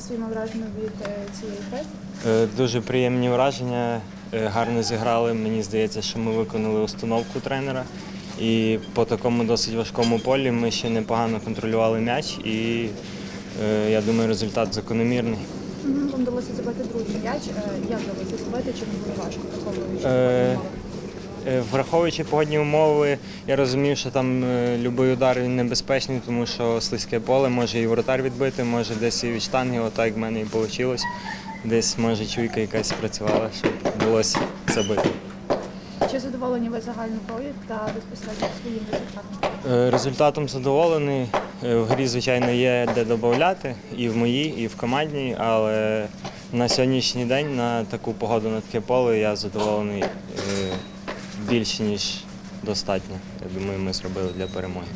своїми враженнями від е, цієї гри? Е, Дуже приємні враження. е, Гарно зіграли. Мені здається, що ми виконали установку тренера. І по такому досить важкому полі ми ще непогано контролювали м'яч, і я думаю, результат закономірний. Вам вдалося забити другий м'яч. Як вдалося забити? Чи не було важко? Е, Враховуючи погодні умови, я розумів, що там е, будь-який удар він небезпечний, тому що слизьке поле може і воротар відбити, може десь і від штанги, отак як в мене і вийшло. Десь може чуйка якась працювала, щоб вдалося забити. Чи задоволені ви загальною грою та безпосередньо своїм результатом? Е, Результатом задоволений. Е, В грі, звичайно, є де додати і в моїй, і в командній, але на сьогоднішній день на таку погоду на таке поле я задоволений е, більше, ніж достатньо. Я думаю, ми зробили для перемоги.